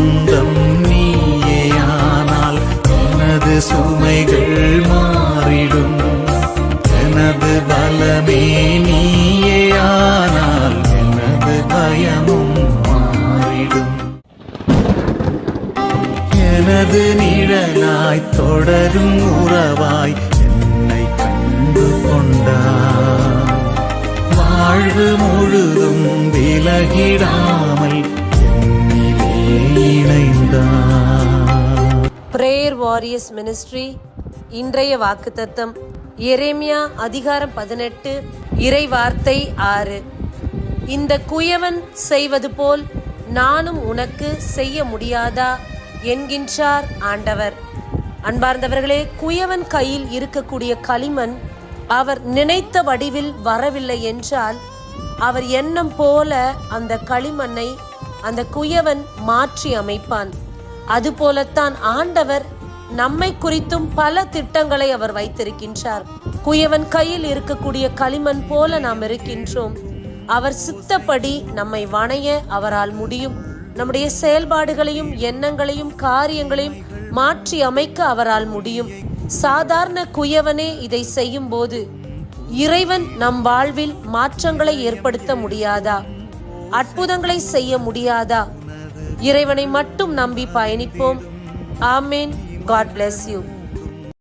சொந்தம் நீயேயானால் எனது சுமைகள் மாறிடும். எனது பலமே நீயேயானால் எனது பயமும் மாறிடும். எனது நிழலாய் தொடரும் உறவாய் என்னை கண்டு கொண்டார் வாழ்வு முழுதும் விலகிடாம் பிரேயர் வாரியர்ஸ் மினிஸ்ட்ரி இன்றைய வாக்குத்தத்தம் எரேமியா அதிகாரம் பதினெட்டு இறை வார்த்தை ஆறு. இந்த குயவன் செய்வது போல் நானும் உனக்கு செய்ய முடியாதா? என்கின்றார் ஆண்டவர். அன்பார்ந்தவர்களே குயவன் கையில் இருக்கக்கூடிய களிமண் அவர் நினைத்த வடிவில் வரவில்லை என்றால் அவர் எண்ணம் போல அந்த களிமண்ணை அந்த குயவன் மாற்றி அமைப்பான். அதுபோலத்தான் ஆண்டவர் நம்மை குறித்தும் பல திட்டங்களை அவர் வைத்திருக்கின்றார். குயவன் கையில் இருக்கக்கூடிய களிமண் போல நாம் இருக்கின்றோம். அவர் சித்தப்படி நம்மை வணைய அவரால் முடியும். நம்முடைய செயல்பாடுகளையும் எண்ணங்களையும் காரியங்களையும் மாற்றி அமைக்க அவரால் முடியும். சாதாரண குயவனே இதை செய்யும் போது இறைவன் நம் வாழ்வில் மாற்றங்களை ஏற்படுத்த முடியாதா? அற்புதங்களை செய்ய முடியாதா? இறைவனை மட்டும் நம்பி பயணிப்போம். ஆமேன். God bless you